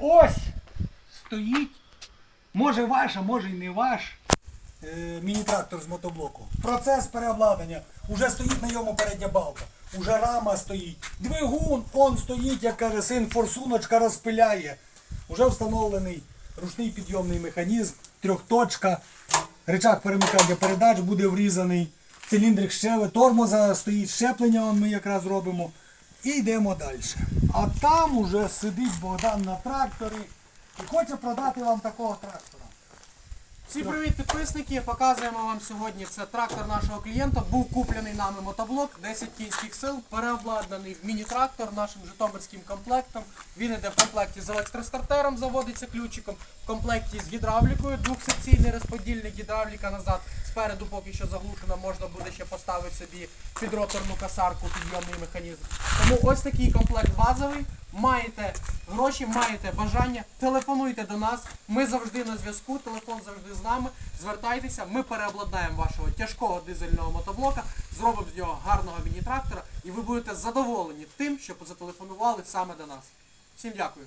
Ось стоїть, може ваш, а може й не ваш е, міні-трактор з мотоблоку. Процес переобладнання. Уже стоїть на йому передня балка. Уже рама стоїть. Двигун, он стоїть, як каже син, форсуночка розпиляє. Уже встановлений ручний підйомний механізм, трьохточка, рычаг перемикання передач буде врізаний, циліндрик щели, тормоза стоїть щеплення, ми якраз робимо. І йдемо далі. А там уже сидить Богдан на тракторі і хоче продати вам такого трактора. Всім привіт, підписники! Показуємо вам сьогодні. Це трактор нашого клієнта. Був куплений нами мотоблок, 10 кінських сил, переобладнаний в міні-трактор нашим житомирським комплектом. Він іде в комплекті з електростартером, заводиться ключиком, в комплекті з гідравлікою, двохсекційний розподільник гідравліка назад. Спереду поки що заглушено, можна буде ще поставити собі підроторну касарку, підйомний механізм. Тому ось такий комплект базовий. Маєте гроші, маєте бажання, телефонуйте до нас. Ми завжди на зв'язку, телефон завжди з нами. Звертайтеся, ми переобладнаємо вашого тяжкого дизельного мотоблока, зробимо з нього гарного міні-трактора, і ви будете задоволені тим, що зателефонували саме до нас. Всім дякую.